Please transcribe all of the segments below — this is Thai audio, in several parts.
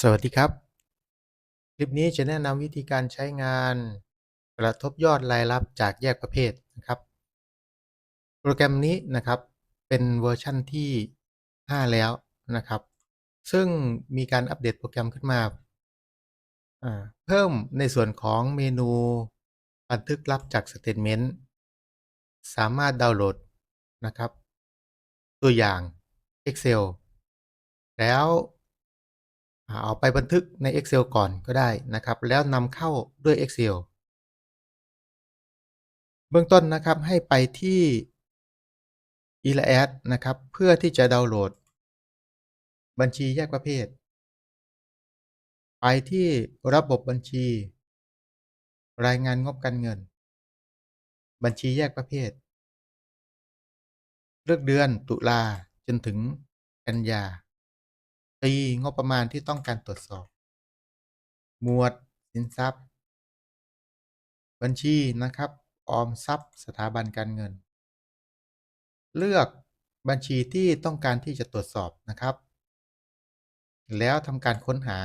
สวัสดีครับ คลิปนี้จะแนะนำวิธีการใช้งาน กระทบยอดรายรับจากแยกประเภทนะครับ โปรแกรมนี้นะครับเป็นเวอร์ชั่นที่ 5 แล้วนะครับ ซึ่งมีการอัปเดตโปรแกรมขึ้นมา เพิ่มในส่วนของเมนูบันทึกลับจากสเตทเมนต์สามารถดาวน์โหลดนะครับ ตัวอย่าง Excel แล้ว เอาไปบันทึกใน Excel ก่อนก็ได้นะครับ แล้วนำเข้าด้วย Excel เบื้องต้นนะครับให้ไปที่ e l a d นะครับ เพื่อที่จะดาวน์โหลด บัญชีแยกประเภท ไปที่ระบบบัญชี รายงานงบการเงิน บัญชีแยกประเภท เลือกเดือนตุลาจนถึงกันยา ปีงบประมาณที่ต้องการตรวจสอบ หมวดสินทรัพย์ บัญชีนะครับ ออมทรัพย์ สถาบันการเงิน เลือกบัญชีที่ต้องการที่จะตรวจสอบนะครับ แล้วทำการค้นหา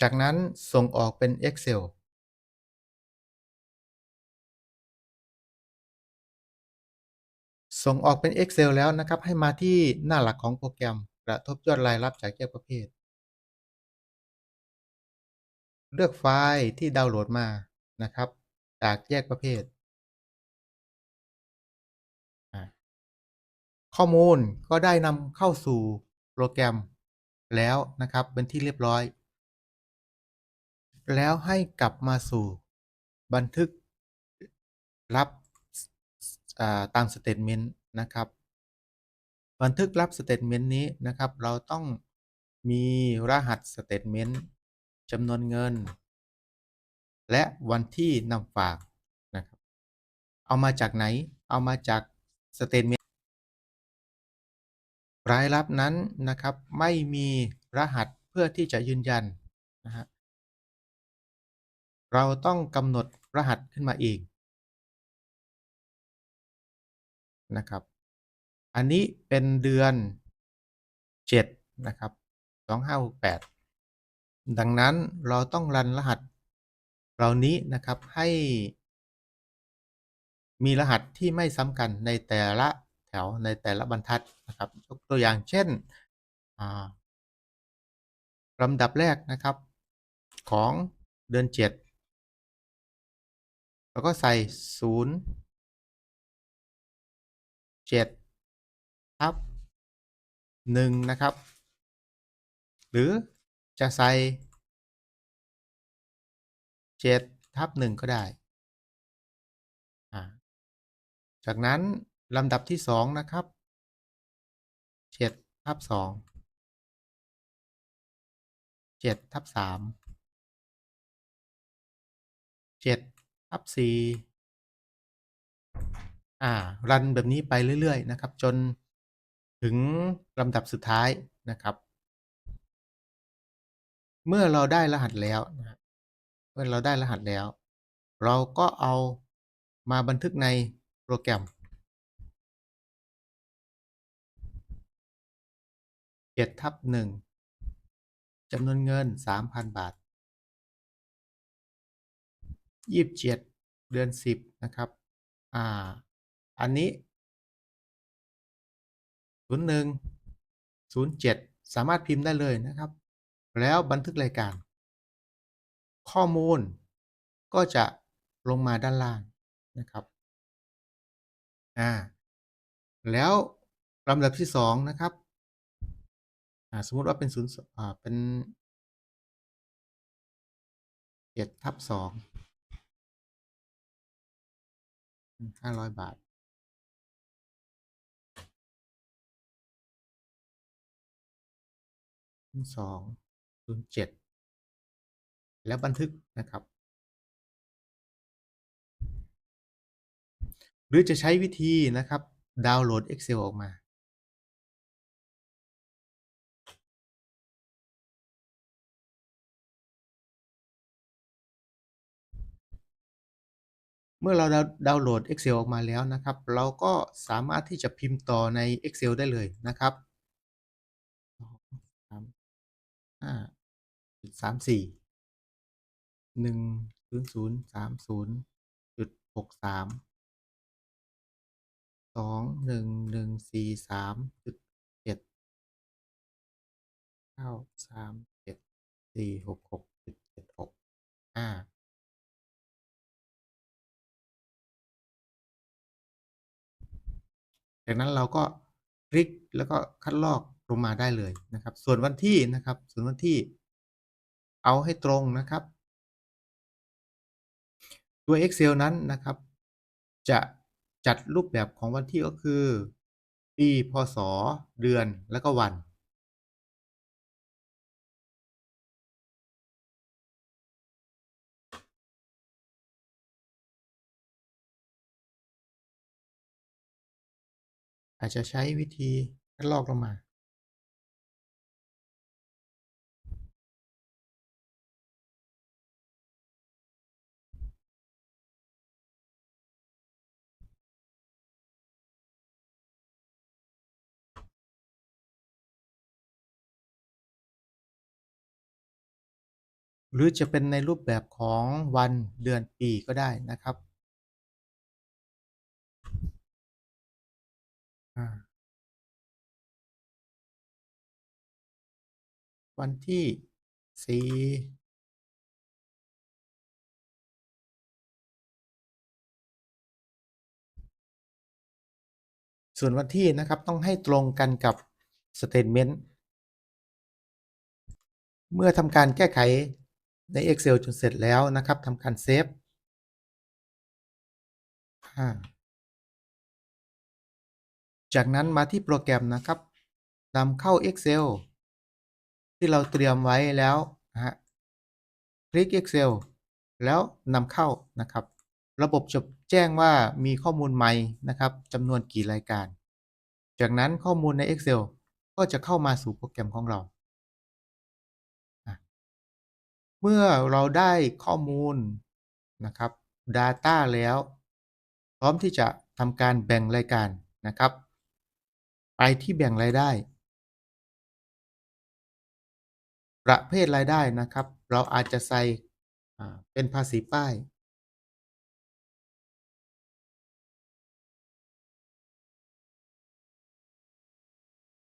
จากนั้นส่งออกเป็น Excel ส่งออกเป็น Excel แล้วนะครับ ให้มาที่หน้าหลักของโปรแกรม กระทบยอดรายรับจากแยกประเภท เลือกไฟล์ที่ดาวน์โหลดมานะครับ จากแยกประเภท ข้อมูลก็ได้นำเข้าสู่โปรแกรมแล้วนะครับ เป็นที่เรียบร้อย แล้วให้กลับมาสู่บันทึกรับ ตามสเตทเมนต์นะครับ บันทึกรับสเตทเมนต์นี้นะครับ เราต้องมีรหัสสเตทเมนต์จำนวนเงิน และวันที่นำฝากนะครับ เอามาจากไหน เอามาจากสเตทเมนต์รายรับนั้นนะครับไม่มีรหัสเพื่อที่จะยืนยันนะฮะเราต้องกำหนดรหัสขึ้นมาเอง นะครับ อันนี้เป็นเดือน 7 นะครับ 2568 ดังนั้นเราต้องรันรหัสเหล่านี้นะครับให้ มีรหัสที่ไม่ซ้ำกันในแต่ละแถวในแต่ละบรรทัดนะครับยกตัวอย่างเช่นลำดับแรกนะครับ ของเดือน 7 แล้วก็ใส่ 0 7ทับ1นะครับ หรือจะใส่7ทับ1ก็ได้ จากนั้นลำดับที่ 2 นะครับ7ทับ2 7ทับ3 7ทับ4 อ่า รันแบบนี้ไปเรื่อย ๆ นะครับ จนถึงลำดับสุดท้ายนะครับ เมื่อเราได้รหัสแล้วนะเมื่อเราได้รหัสแล้ว เราก็เอามาบันทึกในโปรแกรมเจ็ดทับหนึ่งจำนวนเงินสามพันบาทยี่สิบเจ็ดเดือนสิบนะครับ อ่า อันนี้ 01 07 สามารถพิมพ์ได้เลยนะครับ แล้วบันทึกรายการ ข้อมูลก็จะลงมาด้านล่างนะครับ อ่า แล้วลำดับที่ 2 นะครับ อ่า สมมติว่าเป็นศูนย์อ่า เป็น7ทับ2 500 บาท สองศูนย์เจ็ดแล้วบันทึกนะครับ หรือจะใช้วิธีนะครับ ดาวน์โหลด Excel ออกมา เมื่อเราดาวน์โหลด Excel ออกมาแล้วนะครับ เราก็สามารถที่จะพิมพ์ต่อใน Excel ได้เลยนะครับ ห้าจุดสามสี่หนึ่งศูนย์ศูนย์สามศูนย์จุดหกสามสองหนึ่งหนึ่งสี่สามจุดเจ็ดเก้าสามเจ็ดสี่หกหกจุดเจ็ดหกห้าจากนั้นเราก็คลิกแล้วก็คัดลอก ลงมาได้เลยนะครับ ส่วนวันที่นะครับ ส่วนวันที่ เอาให้ตรงนะครับ ตัว Excel นั้นนะครับ จะจัดรูปแบบของวันที่ก็คือ ปี พศ เดือน แล้วก็วันอาจจะใช้วิธีคัดลอกลงมา หรือจะเป็นในรูปแบบของวันเดือนปีก็ได้นะครับวันที่สี่ส่วนวันที่นะครับต้องให้ตรงกันกับสเต t เมนต์เมื่อทำการแก้ไข ใน Excel จนเสร็จแล้วนะครับทำการเซฟจากนั้นมาที่โปรแกรมนะครับนำเข้า Excel ที่เราเตรียมไว้แล้วนะฮะคลิก Excel แล้วนำเข้านะครับ ระบบจะแจ้งว่ามีข้อมูลใหม่นะครับจำนวนกี่รายการ จากนั้นข้อมูลใน Excel ก็จะเข้ามาสู่โปรแกรมของเรา เมื่อเราได้ข้อมูลนะครับ Data แล้ว พร้อมที่จะทำการแบ่งรายการนะครับ ไปที่แบ่งรายได้ ประเภทรายได้นะครับ เราอาจจะใส่เป็นภาษีป้าย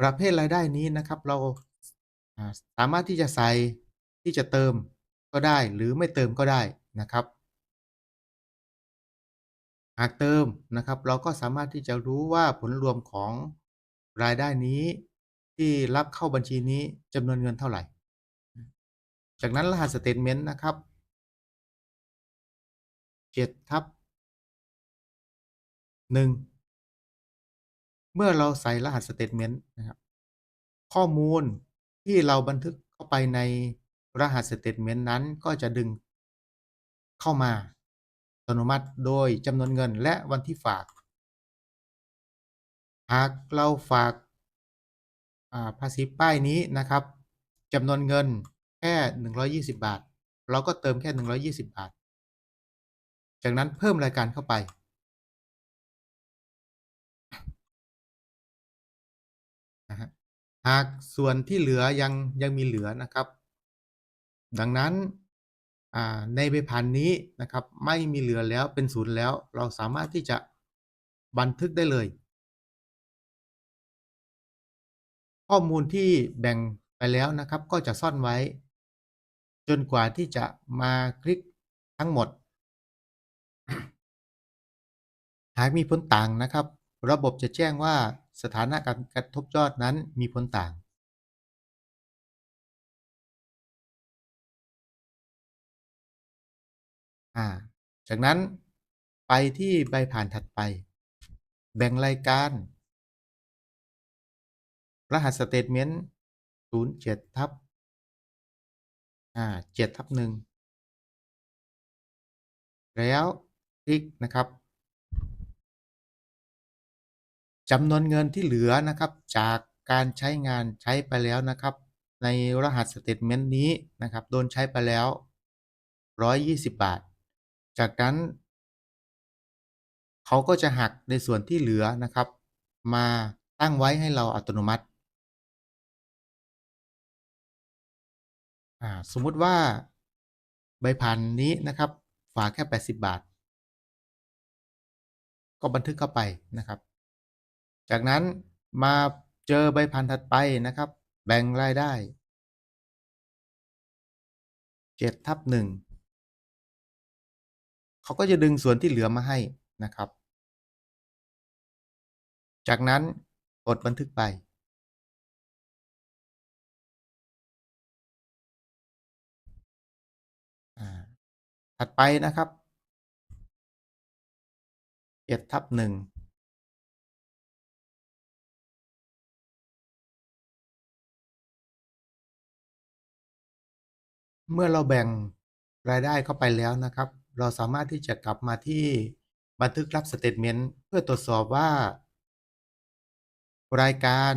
ประเภทรายได้นี้นะครับ เราสามารถที่จะใส่ ที่จะเติมก็ได้หรือไม่เติมก็ได้นะครับ หากเติมนะครับ เราก็สามารถที่จะรู้ว่าผลรวมของรายได้นี้ ที่รับเข้าบัญชีนี้จำนวนเงินเท่าไหร่ จากนั้นรหัสสเต t เมนต์นะครับ7ทับ1เมื่อเราใส่รหัสสเต t เมนต์นะครับ ข้อมูลที่เราบันทึกเข้าไปใน รหัสสเต t เมนต์นั้นก็จะดึงเข้ามาอัตโนมัติโดยจำนวนเงินและวันที่ฝาก หากเราฝากาภาษีป้ายนี้นะครับจำนวนเงินแค่ 120 บาท เราก็เติมแค่ 120 บาท จากนั้นเพิ่มรายการเข้าไป หากส่วนที่เหลือยังยังมีเหลือนะครับ ดังนั้นในใบพันนี้นะครับไม่มีเหลือแล้วเป็นศูนย์แล้ว เราสามารถที่จะบันทึกได้เลย ข้อมูลที่แบ่งไปแล้วนะครับก็จะซ่อนไว้ จนกว่าที่จะมาคลิกทั้งหมด หากมีผลต่างนะครับ ระบบจะแจ้งว่าสถานะการกระทบยอดนั้นมีผลต่าง อ่า จากนั้นไปที่ใบผ่านถัดไป แบ่งรายการ รหัสสเต t เมนต์07ทับอ่า7ทับ1แล้วคลิกนะครับจำนวนเงินที่เหลือนะครับ จากการใช้งานใช้ไปแล้วนะครับ ในรหัสสเต t เมนต์นี้นะครับ โดนใช้ไปแล้ว 120 บาท จากนั้น เขาก็จะหักในส่วนที่เหลือนะครับ มาตั้งไว้ให้เราอัตโนมัติ สมมุติว่าใบผ่านนี้นะครับ ฝากแค่ 80 บาท ก็บันทึกเข้าไปนะครับ จากนั้นมาเจอใบผ่านถัดไปนะครับ แบ่งรายได้7/1 เขาก็จะดึงส่วนที่เหลือมาให้นะครับ จากนั้นกดบันทึกไป ถัดไปนะครับ7/1เมื่อเราแบ่งรายได้เข้าไปแล้วนะครับ เราสามารถที่จะกลับมาที่บันทึกรับสเตตเมนต์เพื่อตรวจสอบว่า รายการ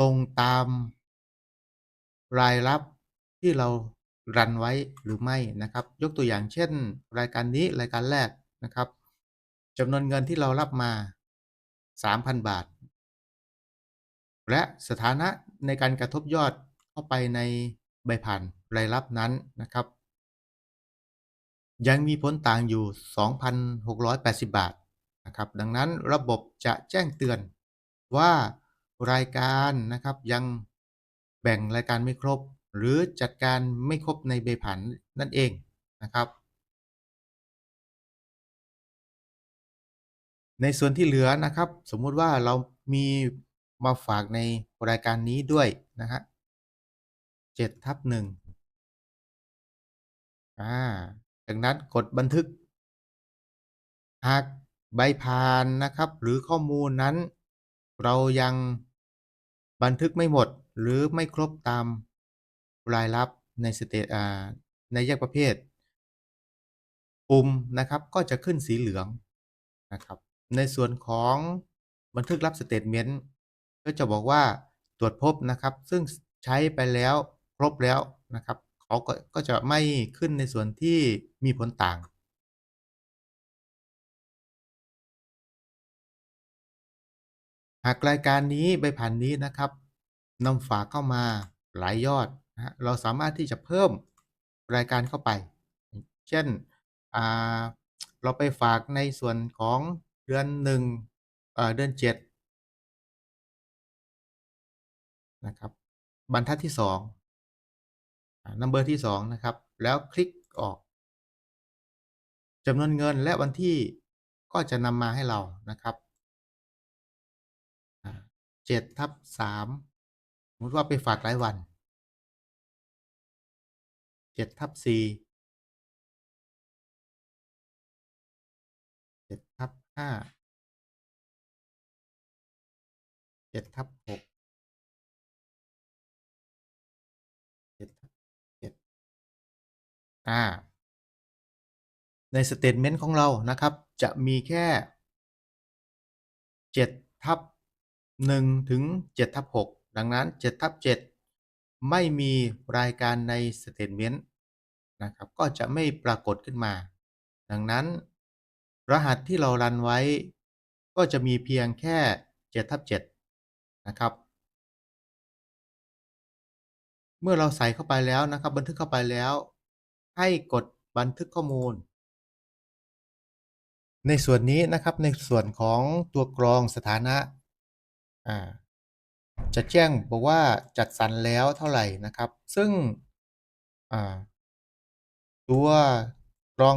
ตรงตาม รายรับที่เรารันไว้หรือไม่นะครับ ยกตัวอย่างเช่น รายการนี้รายการแรกนะครับจำนวนเงินที่เรารับมา 3,000 บาท และสถานะในการกระทบยอดเข้าไปในใบผ่านรายรับนั้นนะครับ ยังมีผลต่างอยู่ 2,680 บาทนะครับดังนั้นระบบจะแจ้งเตือนว่ารายการนะครับยังแบ่งรายการไม่ครบ หรือจัดการไม่ครบในใบผ่านนั่นเองนะครับในส่วนที่เหลือนะครับ สมมุติว่าเรามีมาฝากในรายการนี้ด้วยนะฮะ7/1อา จากนั้นกดบันทึก หากใบผ่านนะครับ หรือข้อมูลนั้น เรายังบันทึกไม่หมดหรือไม่ครบตามรายรับในสเตตในแยกประเภท ปุ่มนะครับก็จะขึ้นสีเหลืองนะครับ ในส่วนของบันทึกรับสเตตเมนต์ก็จะบอกว่าตรวจพบนะครับ ซึ่งใช้ไปแล้วครบแล้วนะครับ เขาก็ก็จะไม่ขึ้นในส่วนที่มีผลต่าง หากรายการนี้ใบผ่านนี้นะครับนำฝากเข้ามาหลายยอดนะเราสามารถที่จะเพิ่มรายการเข้าไป เช่นเราไปฝากในส่วนของเดือน1เอ่อเดือน7นะครับบรรทัดที่2อ่า นัมเบอร์ที่2นะครับ แล้วคลิกออกจำนวนเงินและวันที่ก็จะนำมาให้เรานะครับอ่า7/3สมมติว่าไปฝากรายวัน7/4 7/5 7/6 7/7 อาในสเตตเมนต์ของเรานะครับ จะมีแค่7/1ถึง7/6ดังนั้น7/7ไม่มีรายการในสเตตเมนต์นะครับ ก็จะไม่ปรากฏขึ้นมา ดังนั้น รหัสที่เรารันไว้ ก็จะมีเพียงแค่7/7นะครับ เมื่อเราใส่เข้าไปแล้วนะครับ บันทึกเข้าไปแล้ว ให้กดบันทึกข้อมูล ในส่วนนี้นะครับในส่วนของตัวกรองสถานะจะแจ้งบอกว่าจัดสรรแล้วเท่าไหร่นะครับ ซึ่งตัวกรอง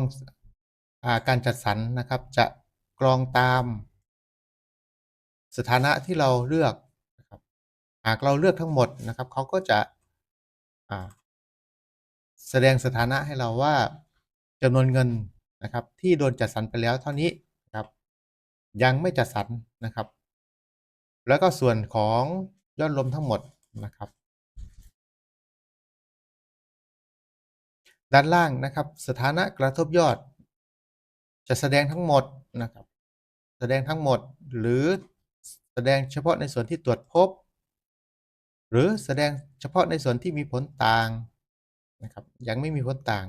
อาการจัดสรรนะครับจะกรองตาม สถานะที่เราเลือกนะครับหากเราเลือกทั้งหมดนะครับเขาก็จะ แสดงสถานะให้เราว่าจำนวนเงินนะครับ ที่โดนจัดสรรไปแล้วเท่านี้ครับ ยังไม่จัดสรรนะครับ แล้วก็ส่วนของยอดรวมทั้งหมดนะครับ ด้านล่างนะครับ สถานะกระทบยอด จะแสดงทั้งหมดนะครับ แสดงทั้งหมดหรือแสดงเฉพาะในส่วนที่ตรวจพบ หรือแสดงเฉพาะในส่วนที่มีผลต่าง นะครับ ยังไม่มีผลต่าง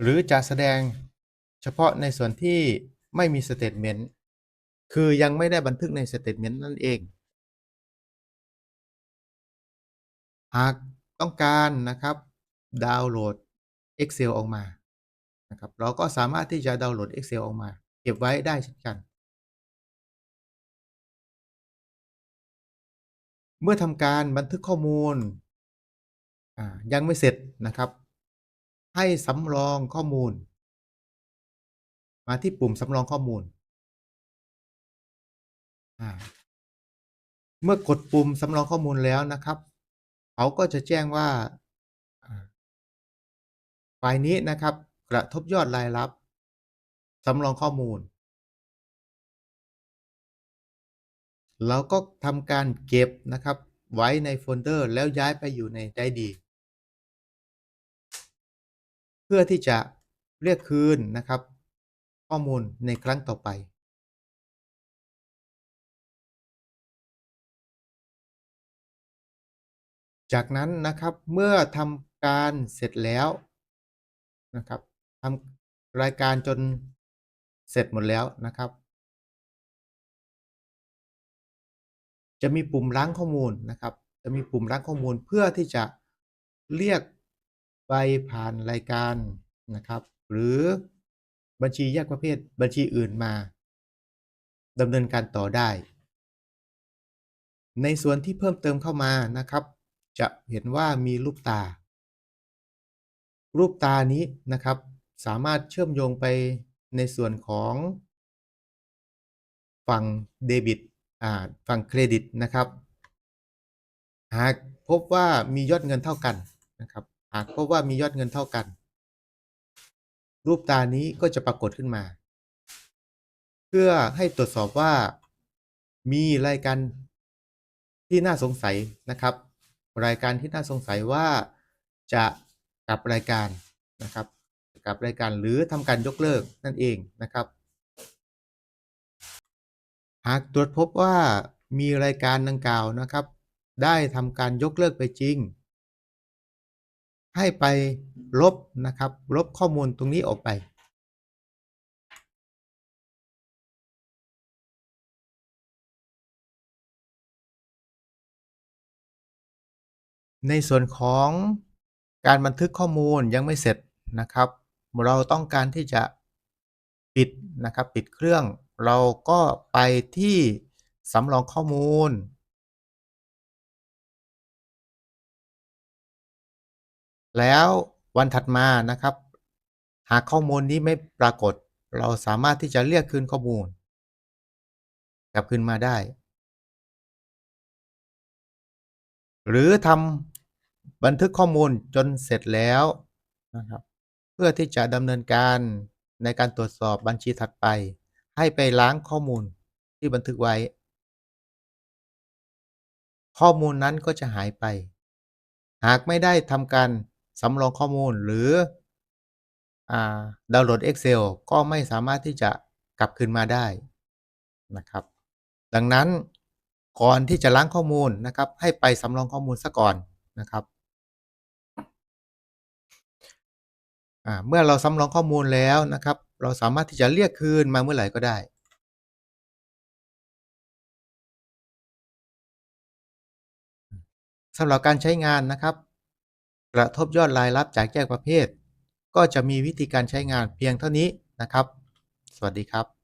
หรือจะแสดงเฉพาะในส่วนที่ไม่มีสเตตเมนต์คือยังไม่ได้บันทึกในสเตตเมนต์นั่นเอง หากต้องการนะครับดาวน์โหลด Excel ออกมานะครับเราก็สามารถที่จะดาวน์โหลด Excel ออกมา เก็บไว้ได้เช่นกัน เมื่อทำการบันทึกข้อมูลยังไม่เสร็จนะครับ ให้สำรองข้อมูล มาที่ปุ่มสำรองข้อมูล เมื่อกดปุ่มสำรองข้อมูลแล้วนะครับ เขาก็จะแจ้งว่าไฟล์นี้นะครับ กระทบยอดรายรับสำรองข้อมูล เราก็ทำการเก็บนะครับ ไว้ในโฟลเดอร์แล้วย้ายไปอยู่ในไดดี เพื่อที่จะเรียกคืนนะครับ ข้อมูลในครั้งต่อไป จากนั้นนะครับเมื่อทำการเสร็จแล้วนะครับทำรายการจนเสร็จหมดแล้วนะครับ จะมีปุ่มล้างข้อมูลนะครับ จะมีปุ่มล้างข้อมูลเพื่อที่จะเรียกไปผ่านรายการนะครับ หรือบัญชีแยกประเภทบัญชีอื่นมาดำเนินการต่อได้ ในส่วนที่เพิ่มเติมเข้ามานะครับ จะเห็นว่ามีรูปตา รูปตานี้นะครับ สามารถเชื่อมโยงไปในส่วนของ ฝั่งเดบิต ฝั่งเครดิตนะครับ หากพบว่ามียอดเงินเท่ากันนะครับ หากพบว่ามียอดเงินเท่ากัน รูปตานี้ก็จะปรากฏขึ้นมา เพื่อให้ตรวจสอบว่ามีรายการที่น่าสงสัยนะครับ รายการที่น่าสงสัยว่าจะกับรายการนะครับกับรายการหรือทำการยกเลิกนั่นเองนะครับ หากตรวจพบว่ามีรายการดังกล่าวนะครับ ได้ทำการยกเลิกไปจริง ให้ไปลบนะครับ ลบข้อมูลตรงนี้ออกไป ในส่วนของการบันทึกข้อมูลยังไม่เสร็จนะครับ เราต้องการที่จะปิดนะครับ ปิดเครื่อง เราก็ไปที่สำรองข้อมูลแล้ววันถัดมานะครับ หากข้อมูลนี้ไม่ปรากฏ เราสามารถที่จะเรียกคืนข้อมูล กลับคืนมาได้ หรือทำบันทึกข้อมูลจนเสร็จแล้วนะครับ เพื่อที่จะดำเนินการในการตรวจสอบบัญชีถัดไป ให้ไปล้างข้อมูลที่บันทึกไว้ ข้อมูลนั้นก็จะหายไป หากไม่ได้ทำการสำรองข้อมูลหรือดาวน์โหลด Excel ก็ไม่สามารถที่จะกลับคืนมาได้นะครับ ดังนั้นก่อนที่จะล้างข้อมูลนะครับ ให้ไปสำรองข้อมูลซะก่อนนะครับเมื่อเราสำรองข้อมูลแล้วนะครับ เราสามารถที่จะเรียกคืนมาเมื่อไหร่ก็ได้สำหรับการใช้งานนะครับ กระทบยอดรายรับจากแยกประเภท ก็จะมีวิธีการใช้งานเพียงเท่านี้นะครับ สวัสดีครับ